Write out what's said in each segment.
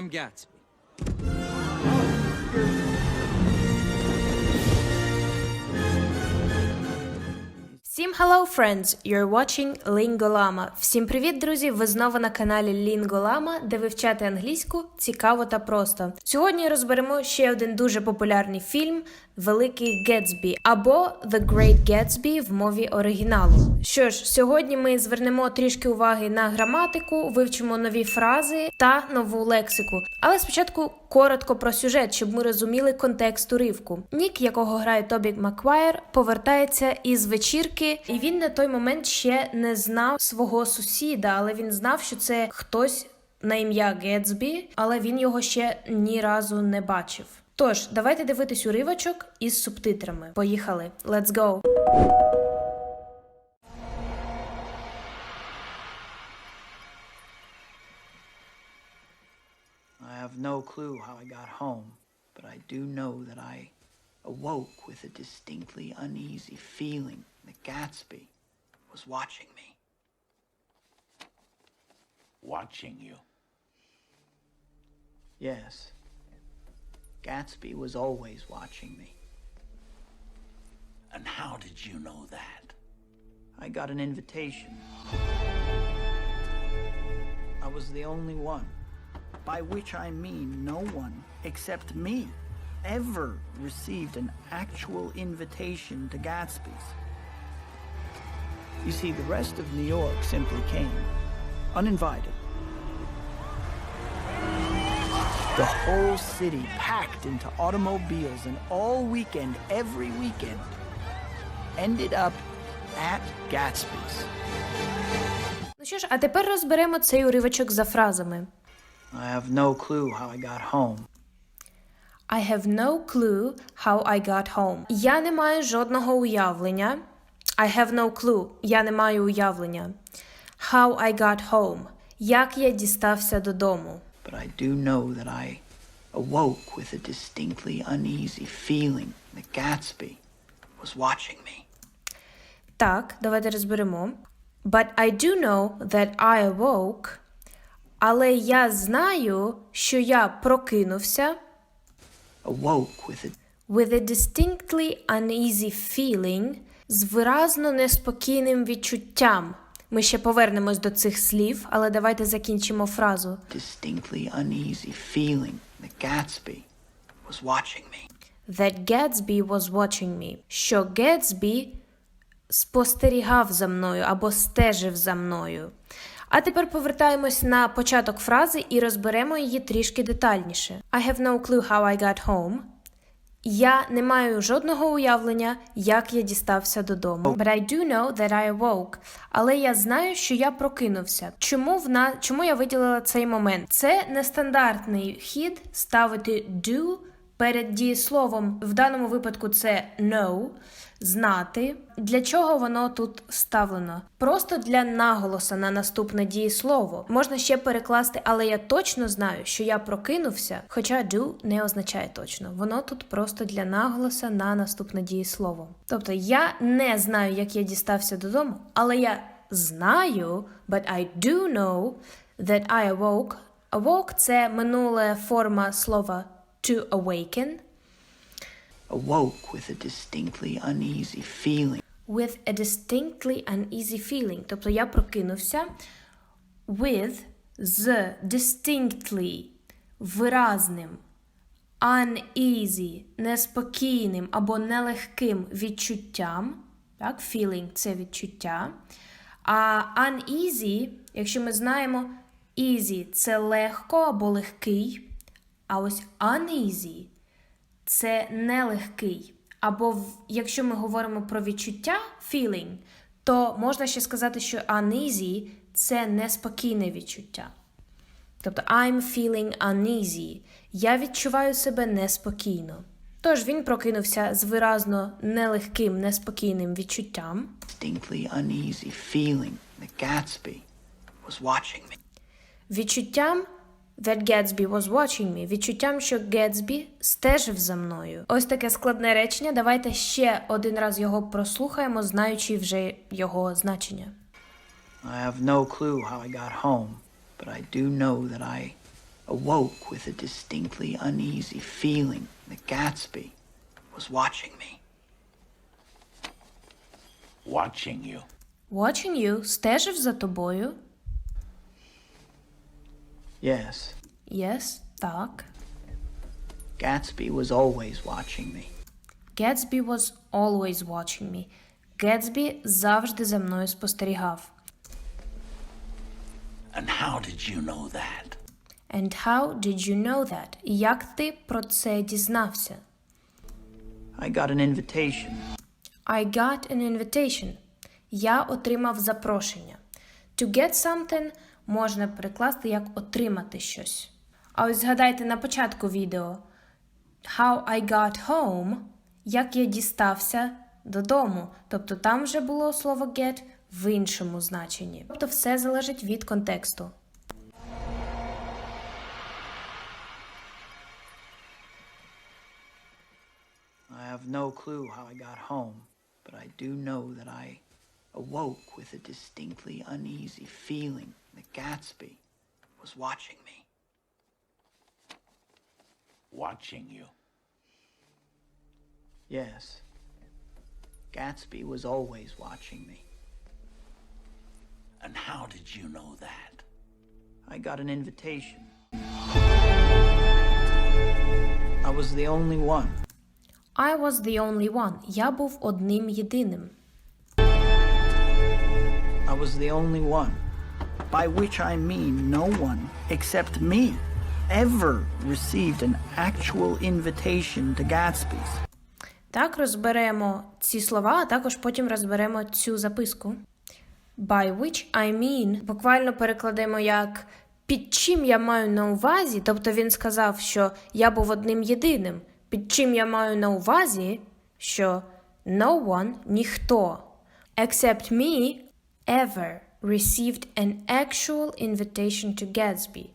I'm Gatsby. Всім hello, friends! You're watching Lingolama. Всім привіт, друзі! Ви знову на каналі Lingolama, де вивчати англійську цікаво та просто. Сьогодні розберемо ще один дуже популярний фільм Великий Гетсбі або The Great Gatsby в мові оригіналу. Що ж, сьогодні ми звернемо трішки уваги на граматику, вивчимо нові фрази та нову лексику. Але спочатку коротко про сюжет, щоб ми розуміли контекст уривку. Нік, якого грає Тобі Маквайр, повертається із вечірки, і він на той момент ще не знав свого сусіда, але він знав, що це хтось на ім'я Гетсбі, але він його ще ні разу не бачив. Тож, давайте дивитись уривочок із субтитрами. Поїхали. Let's go! I have no clue how I got home, but I do know that I awoke with a distinctly uneasy feeling that Gatsby was watching me. watching you. Yes, Gatsby was always watching me. And how did you know that? I got an invitation. I was the only one, by which I mean no one except me ever received an actual invitation to Gatsby's. You see, the rest of New York simply came, uninvited. The whole city packed into automobiles, and all weekend, every weekend, ended up at Gatsby's. Ну що ж, а тепер розберемо цей уривочок за фразами. I have no clue how I got home. I have no clue how I got home. Я не маю жодного уявлення. I have no clue. Я не маю уявлення. How I got home. Як я дістався додому. But I do know that I awoke with a distinctly uneasy feeling that Gatsby was watching me. Так, давайте розберемо. But I do know that I awoke. Але я знаю, що я прокинувся Awoke with a with a distinctly uneasy feeling з виразно неспокійним відчуттям. Ми ще повернемось до цих слів, але давайте закінчимо фразу. distinctly uneasy feeling that Gatsby was watching me. That Gatsby was watching me. Що Гетсбі спостерігав за мною або стежив за мною. А тепер повертаємось на початок фрази і розберемо її трішки детальніше. I have no clue how I got home. Я не маю жодного уявлення, як я дістався додому. But I do know that I awoke. Але я знаю, що я прокинувся. Чому в на... Чому я виділила цей момент? Це нестандартний хід ставити do перед дієсловом. В даному випадку це know, знати. Для чого воно тут вставлено? Просто для наголоса на наступне дієслово. Можна ще перекласти, але я точно знаю, що я прокинувся, хоча do не означає точно. Воно тут просто для наголоса на наступне дієслово. Тобто я не знаю, як я дістався додому, але я знаю, but I do know that I awoke. Awoke – це минула форма слова to awaken Awoke with a distinctly uneasy feeling with a distinctly uneasy feeling. Тобто я прокинувся with з distinctly виразним, uneasy, неспокійним або нелегким відчуттям. Так, feeling – це відчуття. А uneasy, якщо ми знаємо, easy – це легко або легкий. А ось uneasy – це нелегкий. Або в- якщо ми говоримо про відчуття feeling, то можна ще сказати, що uneasy – це неспокійне відчуття. Тобто I'm feeling uneasy. Я відчуваю себе неспокійно. Тож він прокинувся з виразно нелегким, неспокійним відчуттям. distinctly uneasy feeling that Gatsby was watching me. Відчуттям that Gatsby was watching me. Відчуттям, що Gatsby стежив за мною. Ось таке складне речення. Давайте ще один раз його прослухаємо, знаючи вже його значення. I have no clue how I got home, but I do know that I awoke with a distinctly uneasy feeling that Gatsby was watching me. Watching you. Watching you стежив за тобою. Yes, Yes, так. Gatsby was always watching me. Gatsby was always watching me. Гетсбі завжди за мною спостерігав. And how did you know that? And how did you know that? І Як ти про це дізнався? I got an invitation. I got an invitation. Я отримав запрошення. To get something можна перекласти як отримати щось. А ось згадайте на початку відео How I got home, як я дістався додому. Тобто там вже було слово get в іншому значенні. Тобто все залежить від контексту. I have no clue how I got home, but I do know that I awoke with a distinctly uneasy feeling that Gatsby was watching me. Watching you. Yes, Gatsby was always watching me. And how did you know that? I got an invitation. I was the only one. I was the only one. Я був одним єдиним. I was the only one. By which I mean no one except me ever received an actual invitation to Gatsby's. Так, розберемо ці слова, а також потім розберемо цю записку. By which I mean буквально перекладемо як під чим я маю на увазі, тобто він сказав, що я був одним єдиним. Під чим я маю на увазі, що no one, ніхто, except me, ever received an actual invitation to Gatsby.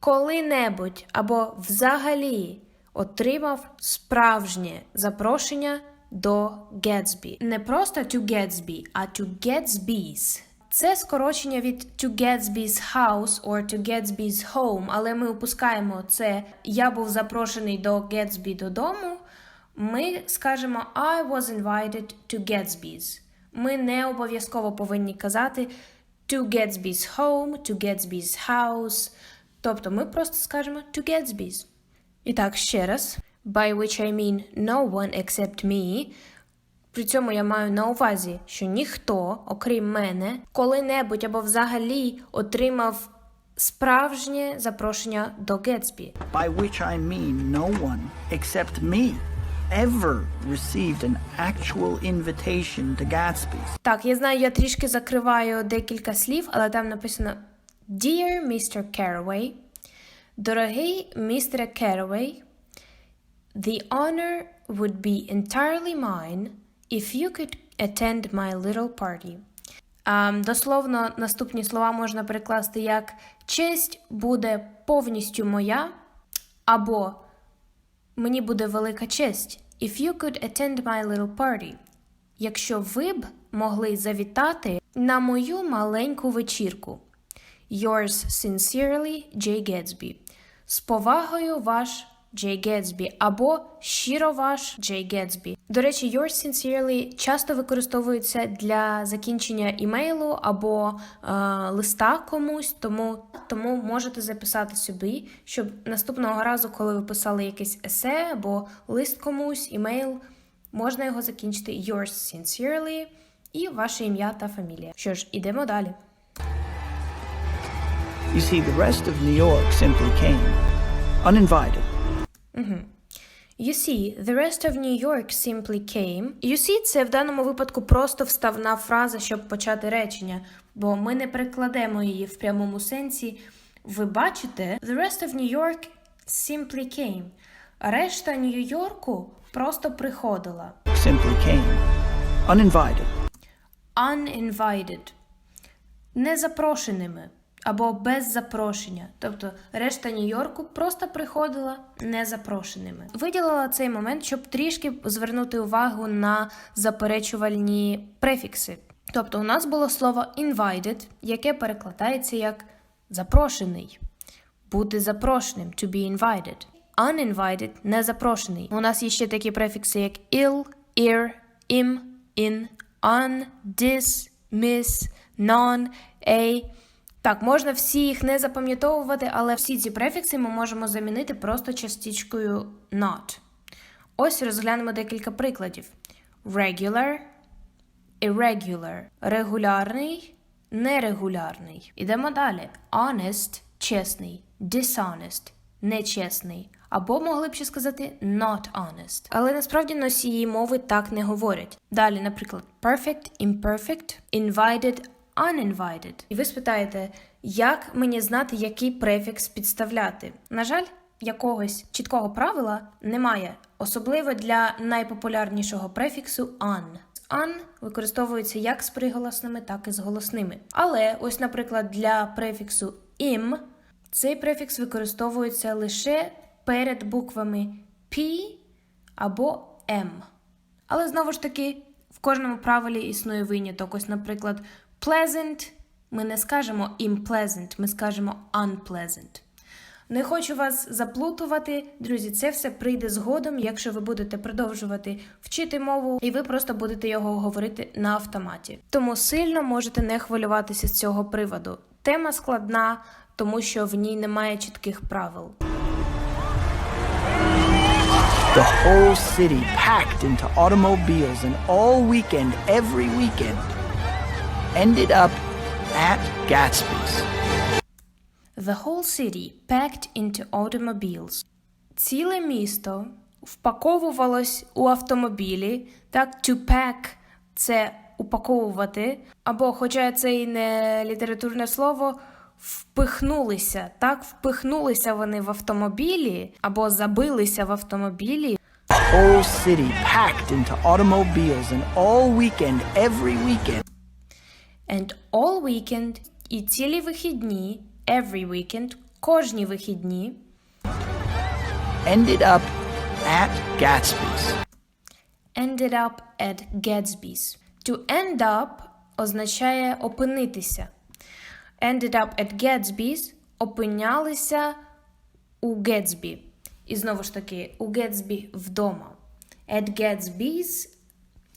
Коли-небудь або взагалі отримав справжнє запрошення до Gatsby. Не просто to Gatsby, а to Gatsby's. Це скорочення від to Gatsby's house or to Gatsby's home, але ми опускаємо це я був запрошений до Gatsby додому. Ми скажемо I was invited to Gatsby's. Ми не обов'язково повинні казати to Gatsby's home, to Gatsby's house. Тобто ми просто скажемо to Gatsby's. І так, ще раз. By which I mean no one except me. При цьому я маю на увазі, що ніхто, окрім мене, коли-небудь або взагалі отримав справжнє запрошення до Гетсбі. By which I mean no one except me ever received an actual invitation to Gatsby's. Так, я знаю, я трішки закриваю декілька слів, але там написано Dear Mr. Carraway, Дорогий містере Carraway, The honor would be entirely mine if you could attend my little party. А, дословно наступні слова можна перекласти як честь буде повністю моя, або Мені буде велика честь. If you could attend my little party. Якщо ви б могли завітати на мою маленьку вечірку. Yours sincerely, J. Gatsby. З повагою ваш J. Gatsby або щиро ваш J. Gatsby. До речі, yours sincerely часто використовується для закінчення імейлу або е, листа комусь, тому, тому можете записати собі, щоб наступного разу, коли ви писали якесь есе або лист комусь, імейл, можна його закінчити yours sincerely і ваше ім'я та фамілія. Що ж, ідемо далі. You see, the rest of New York simply came, uninvited. You see, the rest of New York simply came. You see – це в даному випадку просто вставна фраза, щоб почати речення, бо ми не перекладемо її в прямому сенсі. Ви бачите, the rest of New York simply came. Решта Нью-Йорку просто приходила. Simply came, uninvited. Uninvited. Незапрошеними або без запрошення. Тобто решта Нью-Йорку просто приходила незапрошеними. Виділила цей момент, щоб трішки звернути увагу на заперечувальні префікси. Тобто, у нас було слово invited, яке перекладається як запрошений. бути запрошеним, to be invited. Uninvited – не запрошений. У нас є ще такі префікси, як ill, ir, im, in, un, dis, miss, non, a. Так, можна всі їх не запам'ятовувати, але всі ці префікси ми можемо замінити просто частичкою not. Ось розглянемо декілька прикладів: regular, irregular, регулярний, нерегулярний. Ідемо далі. Honest чесний, dishonest нечесний. Або могли б ще сказати not honest. Але насправді носії мови так не говорять. Далі, наприклад, perfect, imperfect, invited, uninvited. І ви спитаєте, як мені знати, який префікс підставляти? На жаль, якогось чіткого правила немає, особливо для найпопулярнішого префіксу. An використовується як з приголосними, так і з голосними. Але ось, наприклад, для префіксу im цей префікс використовується лише перед буквами P або M. Але знову ж таки, в кожному правилі існує виняток. Ось, наприклад, pleasant ми не скажемо unpleasant, ми скажемо unpleasant. Не хочу вас заплутувати, друзі. Це все прийде згодом, якщо ви будете продовжувати вчити мову, і ви просто будете його говорити на автоматі. Тому сильно можете не хвилюватися з цього приводу. Тема складна, тому що в ній немає чітких правил. The whole city packed into automobiles and all weekend, every weekend, ended up at Gatsby's. The whole city packed into automobiles. Ціле місто впаковувалось у автомобілі. Так, to pack – це упаковувати, або, хоча це і не літературне слово, впихнулися. Так, впихнулися вони в автомобілі, або забилися в автомобілі. Whole city packed into automobiles and all weekend, every weekend, And all weekend і цілі вихідні, every weekend, кожні вихідні ended up at Gatsby's. ended up at Gatsby's. To end up означає опинитися. Ended up at Gatsby's опинялися у Гетсбі. І знову ж таки, у Гетсбі вдома. At Gatsby's.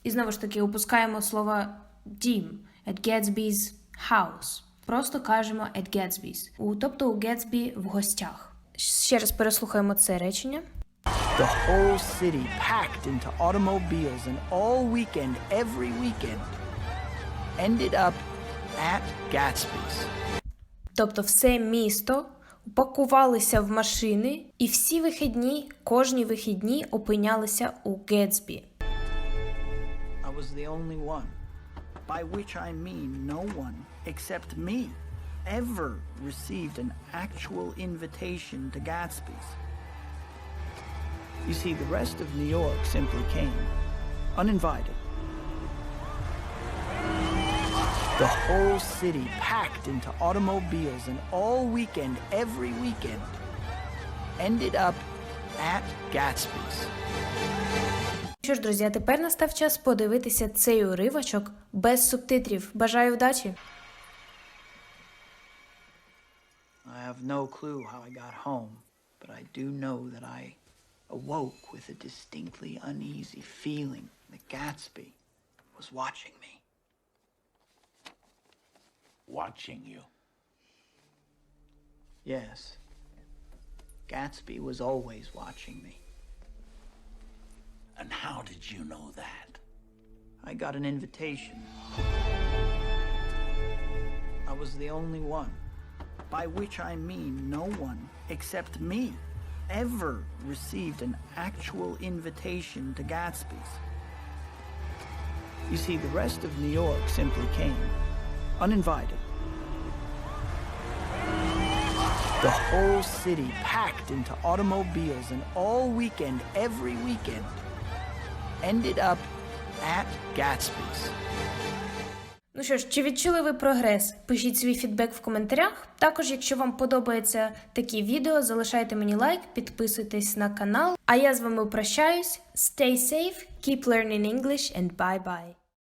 І знову ж таки, опускаємо слово дім. At Gatsby's house. Просто кажемо at Gatsby's. У, тобто у Гетсбі в гостях. Ще раз переслухаємо це речення. At Gatsby's. Тобто все місто упакувалися в машини, і всі вихідні, кожні вихідні опинялися у Гетсбі. I was the only one, by which I mean no one except me ever received an actual invitation to Gatsby's. You see, the rest of New York simply came, uninvited. The whole city packed into automobiles and all weekend, every weekend, ended up at Gatsby's. Що ж, друзі, а тепер настав час подивитися цей уривочок без субтитрів. Бажаю вдачі! I have no clue how I got home, but I do know that I awoke with a distinctly uneasy feeling that Gatsby was watching me. Watching you. Yes, Gatsby was always watching me. And how did you know that? I got an invitation. I was the only one, by which I mean no one except me ever received an actual invitation to Gatsby's. You see, the rest of New York simply came, uninvited. The whole city packed into automobiles and all weekend, every weekend, ended up at Gatsby's. Ну що ж, чи відчули ви прогрес? Пишіть свій фідбек в коментарях. Також, якщо вам подобаються такі відео, залишайте мені лайк, підписуйтесь на канал. А я з вами прощаюсь. Stay safe, keep learning English and bye bye.